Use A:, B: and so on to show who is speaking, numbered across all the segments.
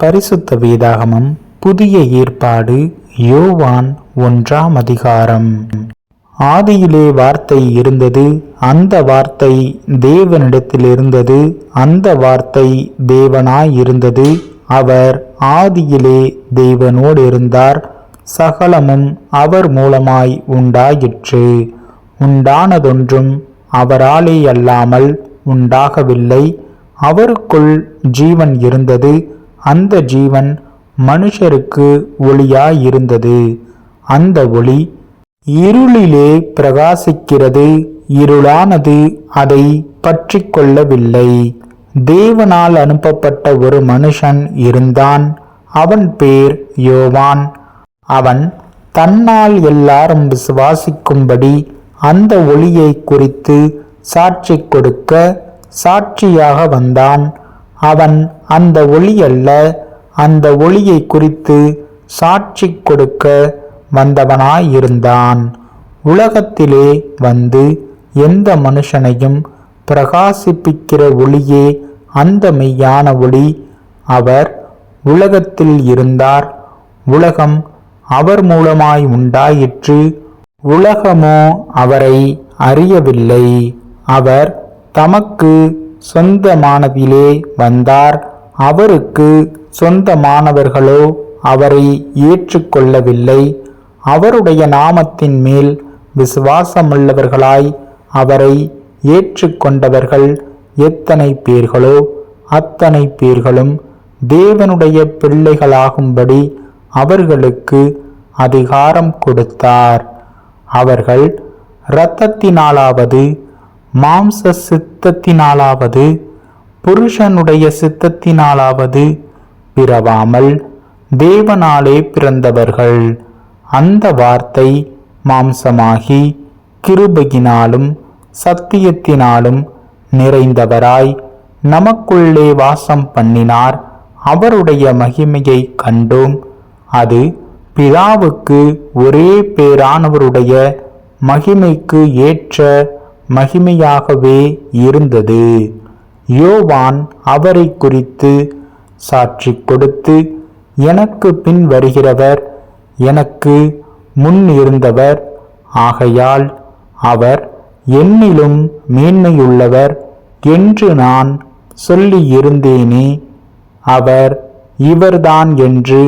A: பரிசுத்த வேதாகமம் புதிய ஏற்பாடு யோவான் ஒன்றாம் அதிகாரம். ஆதியிலே வார்த்தை இருந்தது அந்த வார்த்தை தேவனிடத்தில் இருந்தது அந்த வார்த்தை தேவனாய் இருந்தது. அவர் ஆதியிலே தேவனோடு இருந்தார் சகலமும் அவர் மூலமாய் உண்டாயிற்று. உண்டானதொன்றும் அவராலே அல்லாமல் உண்டாகவில்லை. அவருக்குள் ஜீவன் இருந்தது அந்த ஜீவன் மனுஷருக்கு ஒளியாயிருந்தது. அந்த ஒளி இருளிலே பிரகாசிக்கிறது. இருளானது அதை பற்றி கொள்ளவில்லை. தேவனால் அனுப்பப்பட்ட ஒரு மனுஷன் இருந்தான். அவன் பேர் யோவான். அவன் தன்னால் எல்லாரும் விசுவாசிக்கும்படி அந்த ஒளியை குறித்து சாட்சி கொடுக்க சாட்சியாக வந்தான். அவன் அந்த ஒளி அல்ல அந்த ஒளியை குறித்து சாட்சி கொடுக்க வந்தவனாயிருந்தான். உலகத்திலே வந்து எந்த மனுஷனையும் பிரகாசிப்பிக்கிற ஒளியே அந்த மெய்யான ஒளி. அவர் உலகத்தில் இருந்தார். உலகம் அவர் மூலமாய் உண்டாயிற்று. உலகமோ அவரை அறியவில்லை. அவர் தமக்கு சொந்தமானதிலே வந்தார். அவருக்கு சொந்தமானவர்களோ அவரை ஏற்றுக்கொள்ளவில்லை. அவருடைய நாமத்தின் மேல் விசுவாசமுள்ளவர்களாய் அவரை ஏற்றுக்கொண்டவர்கள் எத்தனை பேர்களோ அத்தனை பேர்களும் தேவனுடைய பிள்ளைகளாகும்படி அவர்களுக்கு அதிகாரம் கொடுத்தார். அவர்கள் இரத்தத்தினாலாவது மாம்ச சித்தத்தினாலாவது புருஷனுடைய சித்தத்தினாலாவது பிறவாமல் தேவனாலே பிறந்தவர்கள். அந்த வார்த்தை மாம்சமாகி கிருபையினாலும் சத்தியத்தினாலும் நிறைந்தவராய் நமக்குள்ளே வாசம் பண்ணினார். அவருடைய மகிமையை கண்டோம். அது பிதாவுக்கு ஒரே பேரானவருடைய மகிமைக்கு ஏற்ற மகிமையாகவே இருந்தது. யோவான் அவரை குறித்து சாட்சி கொடுத்து எனக்கு பின் வருகிறவர் எனக்கு முன் இருந்தவர் ஆகையால் அவர் என்னிலும் மேன்மையுள்ளவர் என்று நான் சொல்லியிருந்தேனே. அவர் இவர்தான் என்று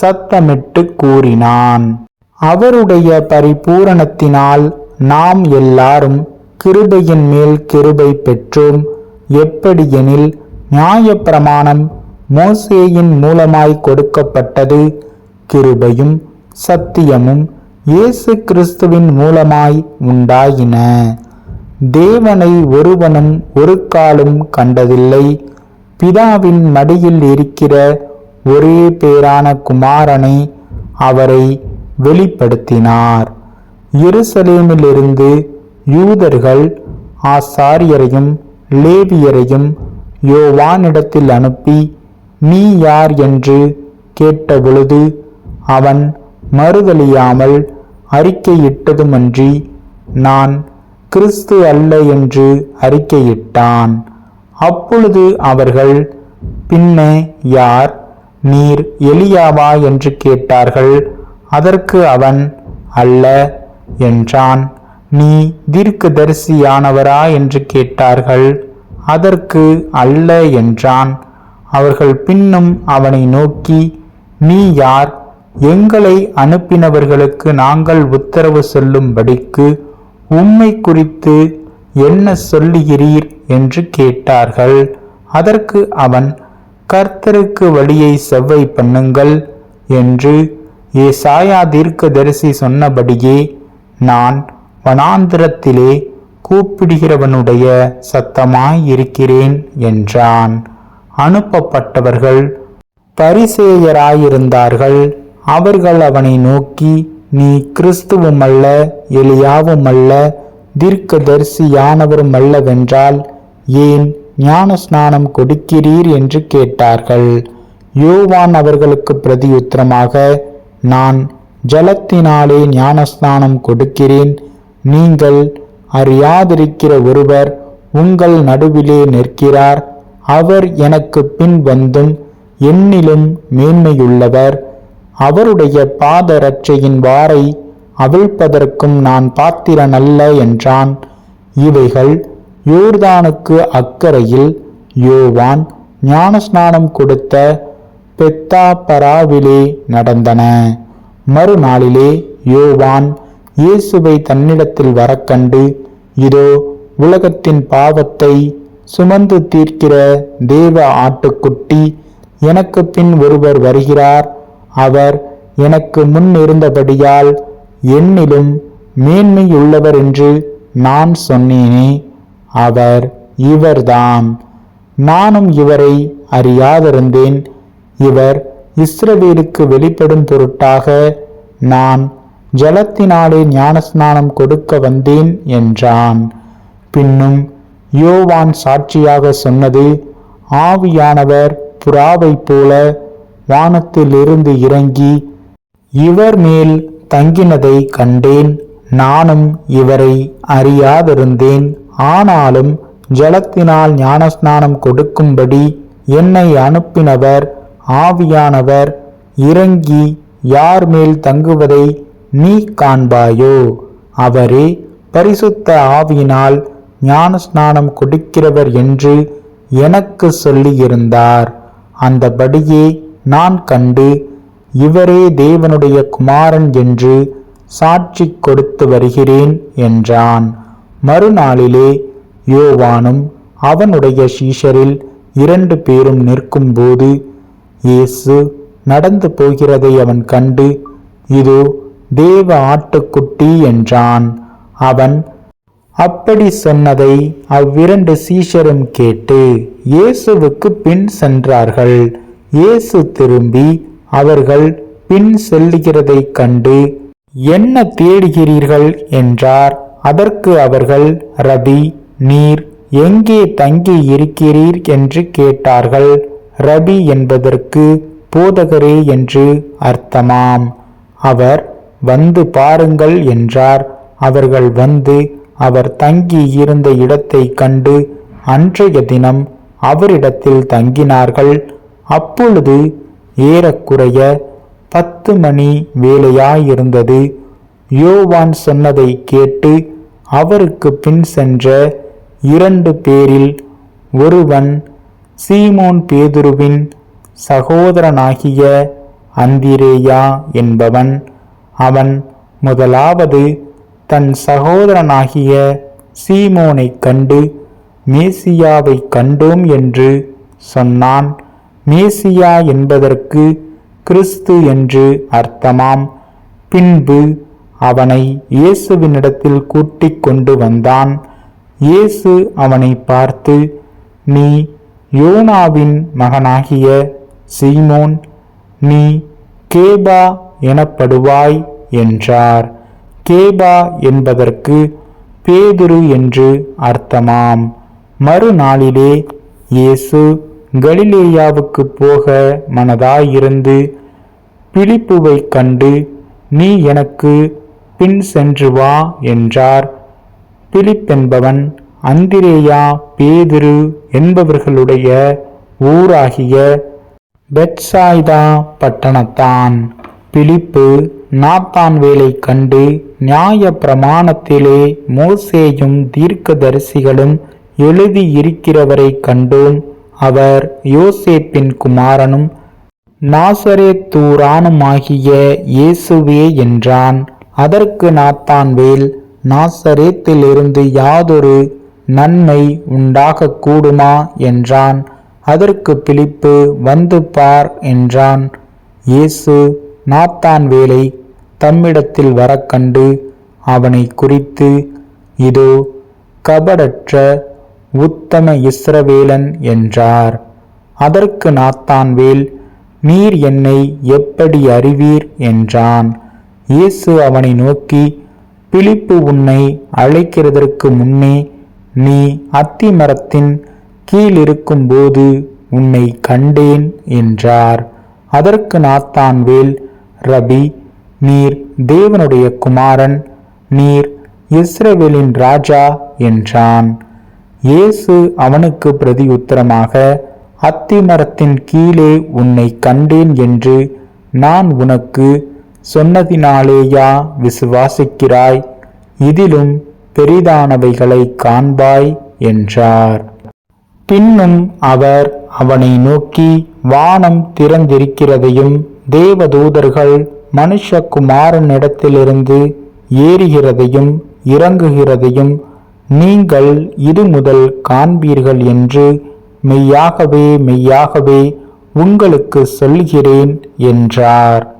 A: சத்தமிட்டு கூறினான். அவருடைய பரிபூரணத்தினால் நாம் எல்லாரும் கிருபையின் மேல் கிருபை பெற்றோம். எப்படியெனில் நியாயப்பிரமாணம் மோசேயின் மூலமாய் கொடுக்கப்பட்டது. கிருபையும் சத்தியமும் இயேசு கிறிஸ்துவின் மூலமாய் உண்டாயின. தேவனை ஒருவனும் ஒரு காலும் கண்டதில்லை. பிதாவின் மடியில் இருக்கிற ஒரே பேரான குமாரனை அவரை வெளிப்படுத்தினார். எருசலேமிலிருந்து யூதர்கள் ஆசாரியரையும் லேவியரையும் யோவானிடத்தில் அனுப்பி நீ யார் என்று கேட்டபொழுது அவன் மறுதலியாமல் அறிக்கையிட்டதுமன்றி நான் கிறிஸ்து அல்ல என்று அறிக்கையிட்டான். அப்பொழுது அவர்கள் பின்னே யார்? நீர் எலியாவா என்று கேட்டார்கள். அதற்கு அவன் அல்ல என்றான். நீ தீர்க்கதரிசியானவரா என்று கேட்டார்கள். அதற்கு அல்ல என்றான். அவர்கள் பின்னும் அவனை நோக்கி நீ யார்? எங்களை அனுப்பினவர்களுக்கு நாங்கள் உத்தரவு சொல்லும்படிக்கு உம்மை குறித்து என்ன சொல்லுகிறீர்? என்று கேட்டார்கள். அதற்கு அவன் கர்த்தருக்கு வழியை செவ்வை பண்ணுங்கள் என்று ஏசாயா தீர்க்கதரிசி சொன்னபடியே நான் வனாந்திரத்திலே கூப்பிடுகிறவனுடைய சத்தமாயிருக்கிறேன் என்றான். அனுப்பப்பட்டவர்கள் பரிசேயராயிருந்தார்கள். அவர்கள் அவனை நோக்கி நீ கிறிஸ்துவுமல்ல எலியாவுமல்ல தீர்க்கதரிசியானவரும் அல்லவென்றால் ஏன் ஞான ஸ்நானம் கொடுக்கிறீர்? என்று கேட்டார்கள். யோவான் அவர்களுக்கு பிரதியுத்தரமாக நான் ஜலத்தினாலே ஞானஸ்நானம் கொடுக்கிறேன் நீங்கள் அறியாதிருக்கிற ஒருவர் உங்கள் நடுவிலே நிற்கிறார். அவர் எனக்கு பின் வந்தும் என்னிலும் மேன்மையுள்ளவர். அவருடைய பாதரட்சையின் வாரை அவிழ்ப்பதற்கும் நான் பாத்திரனல்ல என்றான். இவைகள் யோர்தானுக்கு அக்கறையில் யோவான் ஞானஸ்நானம் கொடுத்த பெத்தாப்பராவிலே நடந்தன. மறுநாளிலே யோவான் இயேசுவை தன்னிடத்தில் வரக்கண்டு இதோ உலகத்தின் பாவத்தை சுமந்து தீர்க்கிற தேவ ஆட்டுக்குட்டி எனக்கு பின் ஒருவர் வருகிறார். அவர் எனக்கு முன் இருந்தபடியால் என்னிலும் மேன்மையுள்ளவர் என்று நான் சொன்னேனே. அவர் இவர்தான். நானும் இவரை அறியாதிருந்தேன். இவர் இஸ்ரவேலுக்கு வெளிப்படும் பொருட்டாக நான் ஜலத்தினாலே ஞானஸ்நானம் கொடுக்க வந்தேன் என்றான். பின்னும் யோவான் சாட்சியாக சொன்னது ஆவியானவர் புறாவைப் போல வானத்திலிருந்து இறங்கி இவர் மேல் தங்கினதை கண்டேன். நானும் இவரை அறியாதிருந்தேன். ஆனாலும் ஜலத்தினால் ஞானஸ்நானம் கொடுக்கும்படி என்னை அனுப்பினவர் ஆவியானவர் இறங்கி யார் மேல் தங்குவதை நீ காண்பாயோ? அவரே பரிசுத்த ஆவியினால் ஞானஸ்நானம் கொடுக்கிறவர் என்று எனக்கு சொல்லியிருந்தார். அந்தபடியே நான் கண்டு இவரே தேவனுடைய குமாரன் என்று சாட்சி கொடுத்து வருகிறேன் என்றான். மறுநாளிலே யோவானும் அவனுடைய சீஷரில் இரண்டு பேரும் நிற்கும்போது இயேசு நடந்து போகிறதை அவன் கண்டு இதோ தேவ ஆட்டுக்குட்டி என்றான். அவன் அப்படி சொன்னதை அவ்விரண்டு சீஷரும் கேட்டு இயேசுவுக்கு பின் சென்றார்கள். இயேசு திரும்பி அவர்கள் பின் செல்லுகிறதைக் கண்டு என்ன தேடுகிறீர்கள்? என்றார். அதற்கு அவர்கள் ரபி நீர் எங்கே தங்கி இருக்கிறீர்? என்று கேட்டார்கள். ரபி என்பதற்கு போதகரே என்று அர்த்தமாம். அவர் வந்து பாருங்கள் என்றார். அவர்கள் வந்து அவர் தங்கி இருந்த இடத்தை கண்டு அன்றைய தினம் அவரிடத்தில் தங்கினார்கள். அப்பொழுது ஏறக்குறைய பத்து மணி வேலையாயிருந்தது யோவான் சொன்னதை கேட்டு அவருக்கு பின் சென்ற இரண்டு பேரில் ஒருவன் சீமோன் பேதுருவின் சகோதரனாகிய அந்திரேயா என்பவன். அவன் முதலாவது தன் சகோதரனாகிய சீமோனைக் கண்டு மேசியாவை கண்டோம் என்று சொன்னான். மேசியா என்பதற்கு கிறிஸ்து என்று அர்த்தமாம். பின்பு அவனை இயேசுவினிடத்தில் கூட்டிக் கொண்டு வந்தான். இயேசு அவனை பார்த்து நீ யோனாவின் மகனாகிய சீமோன் நீ கேபா எனப்படுவாய். என்றார். கேபா என்பதற்கு பேதுரு என்று அர்த்தமாம். மறுநாளிலே இயேசு கலிலேயாவுக்கு போக மனதாயிருந்து பிலிப்புவைக் கண்டு நீ எனக்கு பின் சென்று வா என்றார். பிலிப்பென்பவன் அந்திரேயா பேதிரு என்பவர்களுடைய ஊராகிய பெட்சாய்தா பட்டணத்தான். பிலிப்பு நாத்தான் வேலை கண்டு நியாய பிரமாணத்திலே மோசேயும் தீர்க்கதரிசிகளும் எழுதியிருக்கிறவரை கண்டோம். அவர் யோசேப்பின் குமாரனும் நாசரேத்தூரானுமாகிய இயேசுவே என்றான். அதற்கு நாத்தான்வேல் நாசரேத்திலிருந்து யாதொரு நன்மை உண்டாகக் கூடுமா என்றான். அதற்கு பிலிப்பு வந்து பார் என்றான். இயேசு நாத்தான் வேலை தம்மிடத்தில் வரக்கண்டு அவனை குறித்து இதோ கபடற்ற உத்தம இஸ்ரவேலன் என்றார். அதற்கு நாத்தான்வேல் நீர் என்னை எப்படி அறிவீர்? என்றான். இயேசு அவனை நோக்கி பிலிப்பு உன்னை அழைக்கிறதற்கு முன்னே நீ அத்தி மரத்தின் கீழ் உன்னை கண்டேன் என்றார். அதற்கு நாத்தான்வேல் ரபி நீர் தேவனுடைய குமாரன் நீர் இஸ்ரவேலின் ராஜா என்றான். இயேசு அவனுக்கு பிரதி உத்தரமாக அத்திமரத்தின் கீழே உன்னை கண்டேன் என்று நான் உனக்கு சொன்னதினாலேயா விசுவாசிக்கிறாய்? இதிலும் பெரிதானவைகளை காண்பாய் என்றார். பின்னும் அவர் அவனை நோக்கி வானம் திறந்திருக்கிறதையும் தேவதூதர்கள் மனுஷகுமாரனிடத்திலிருந்து ஏறுகிறதையும் இறங்குகிறதையும் நீங்கள் இது முதல் காண்பீர்கள் என்று மெய்யாகவே மெய்யாகவே உங்களுக்கு சொல்கிறேன் என்றார்.